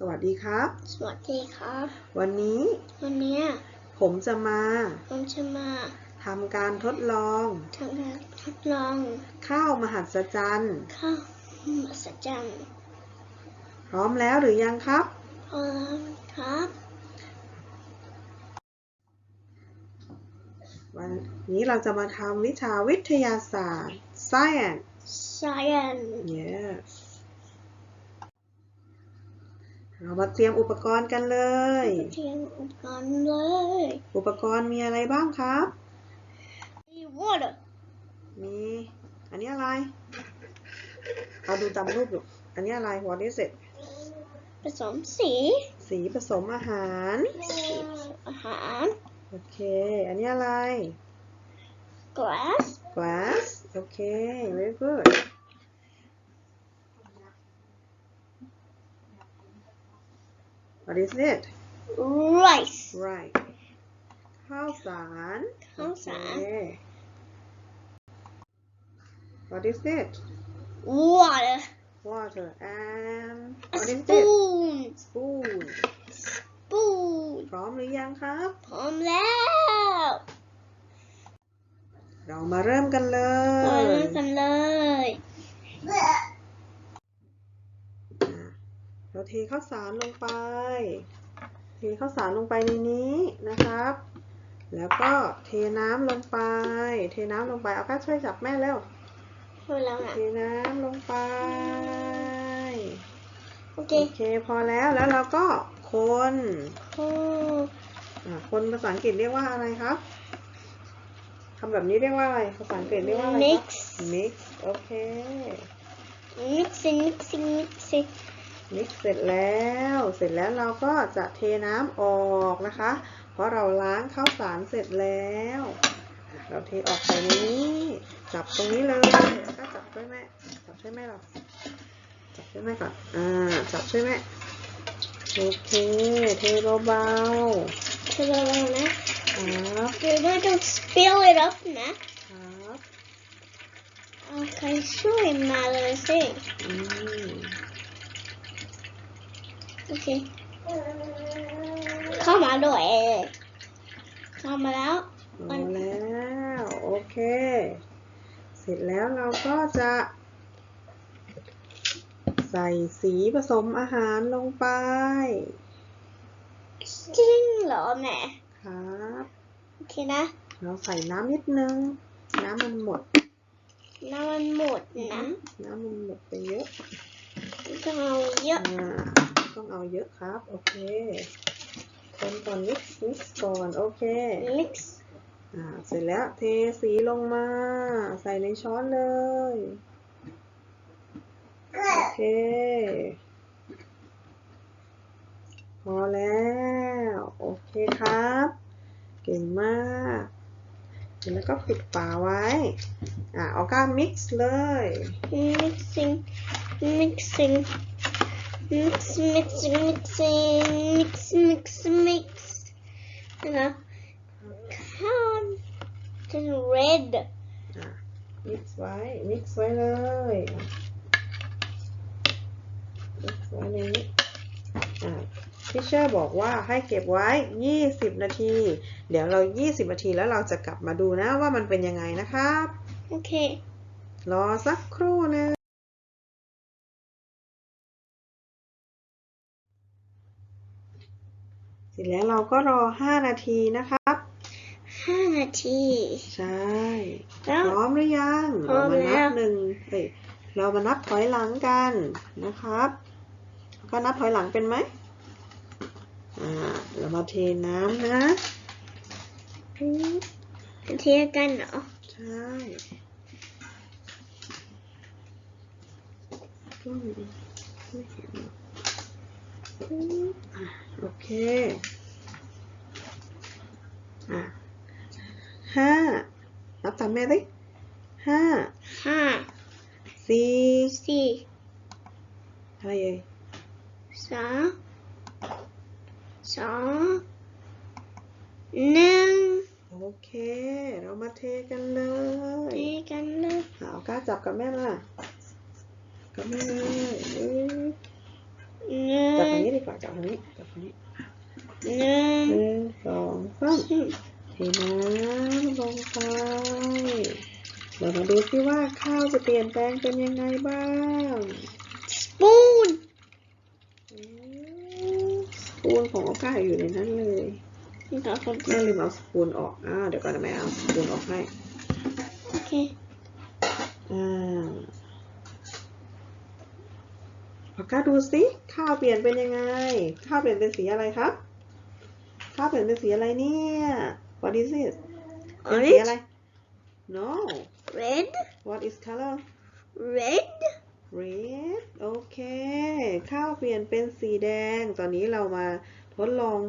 สวัสดีครับ สวัสดีครับ วันนี้วันเนี้ยผมจะมา ผมจะมาทำการทดลองทำการทดลอง ข้าวมหัศจรรย์ข้าวมหัศจรรย์พร้อมแล้วหรือยังครับพร้อมครับ วันนี้เราจะมาทำวิชาวิทยาศาสตร์ science science yes เรามาเตรียมอุปกรณ์กันเลย เตรียมอุปกรณ์เลย อุปกรณ์มีอะไรบ้างครับ มี water มี อันนี้อะไร เอาดูตามรูปดูอันนี้อะไร what is it ผสมสี สีผสมอาหาร สีผสมอาหาร โอเค อันนี้อะไร glass glass โอเค very good what is it rice right ข้าวสารข้าวสารโอเค what is it water water and a what is it spoon spoon spoon พร้อมหรือยังครับ พร้อมแล้ว เรามาเริ่มกันเลเรายเริ่มกันเลย เราเทข้าวสารลงไป เทข้าวสารลงไปในนี้นะครับ แล้วก็เทน้ำลงไป เทน้ำลงไปเอาก้าช่วยจับแม่เร็วพูดแล้วนะเทน้ำลงไป โอเค โอเค พอแล้ว แล้วเราก็คนโอ้อ่าคนภาษาอังกฤษเรียกว่าอะไรครับทำแบบนี้เรียกว่าอะไร ภาษาอังกฤษเรียกว่าอะไรครับ mix mix โอเค mixing mixing mixing มิกเสร็จแล้ว เสร็จแล้วเราก็จะเทน้ำออกนะคะ เพราะเราล้างข้าวสารเสร็จแล้ว เราเทออกใส่ในนี้ จับตรงนี้เลยแล้วก็จับช่วยแม่จับช่วยแม่เราจับช่วยแม่ก่อนอ่าจับช่วยแม่โอเคเทเบาเธอระวังนะๆครับเดี๋ยวไม่ต้อง spill it up นะครับเอาใครช่วยมาเลยสิ อืม โอเค เข้ามาด้วยเข้ามาแล้วเอาแล้วโอเค เสร็จแล้วเราก็จะ ใส่สีผสมอาหารลงไป จริงเหรอแม่ครับโอเคนะ เราใส่น้ำนิดนึง น้ำมันหมด น้ำมันหมดนะ น้ำมันหมดไปเยอะ ต้องเอาเยอะอ่า ต้องเอาเยอะครับ โอเคคนก่อนนิดนิดก่อนโอเค mix อ่าเสร็จแล้วเทสีลงมา ใส่ในช้อนเลย โอเค พอแล้ว โอเคครับ เก่งมากเสร็จแล้วก็ปิดฝาไว้ อะออก้ามิกซ์เลย mixing mixing mix mixing mixing mix mix mix นะคะข้าวเป็น red อะมิกซ์ไว้มิกซ์ไว้เลยมิกซ์ไว้ในนี้อะพี่เชอร์บอกว่าให้เก็บไว้ 20 นาที เดี๋ยวเรา 20 นาทีแล้วเราจะกลับมาดูนะว่ามันเป็นยังไงนะครับ โอเค รอสักครู่หนึงเส ร็จแล้วเราก็รอ 5 นาทีนะครับ5นาที ใช่ แล้ว พร้อมหรือยังพร้อเรามมาแล้นับวหนึ่งเอ้ยเรามานับถอยหลังกันนะครับ ก็นับถอยหลังเป็นไหมอ่าเรามาเทน้ำนะเทียกันเหรอใช่อืมไม่เห็นอะ โอเคอะห้านับตามแม่ดิห้าห้าสี่สี่อะไรเอ่ยสามสองหนึ่งโอเค เรามาเทกันเลยเทียกันเลยเอาก้าจับกับแม่มากับแม่เลยเอ้ย หนึ่จับอย่างงนี้นี้ดีกว่าจับทางนี้จับทางนี้หนึ่งหนึ่งสองสามเทน้ำลงไปเรามาดูซิว่าข้าวจะเปลี่ยนแปลงเป็นยังไงบ้างสปูนอืมสปูนของโอก้าอยู่ในนั้นเลยนี่ค่ะคนแม่ลืมเอาสปูนออกอ่าเดี๋ยวก่อนนะแม่เอาสปูนออกให้ โอเค อ่า โอก้าดูสิข้าวเปลี่ยนเป็นยังไง ข้าวเปลี่ยนเป็นสีอะไรครับ ข้าวเปลี่ยนเป็นสีอะไรเนี่ย What is it เป็นสีอะไร No red What is color red Red โอเค ข้าวเปลี่ยนเป็นสีแดง ตอนนี้เรามาทดลอง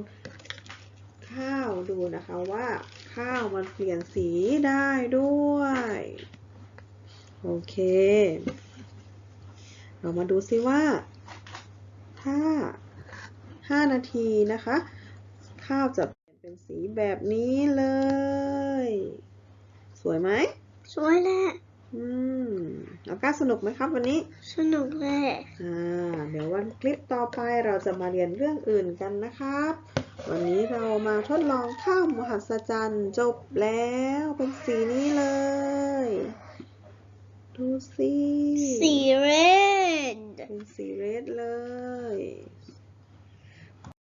ข้าวดูนะคะว่า ข้าวมันเปลี่ยนสีได้ด้วย โอเค เรามาดูซิว่า ถ้า 5 นาทีนะคะ ข้าวจะเปลี่ยนเป็นสีแบบนี้เลย สวยไหม สวยแหละอืมแล้วก็สนุกไหมครับวันนี้ สนุกแหละอ่า เดี๋ยววันคลิปต่อไปเราจะมาเรียนเรื่องอื่นกันนะครับ วันนี้เรามาทดลองข้าวมหัศจรรย์จบแล้วเป็นสีนี้เลย ดูสิสีเรดเป็นสีเรดเลย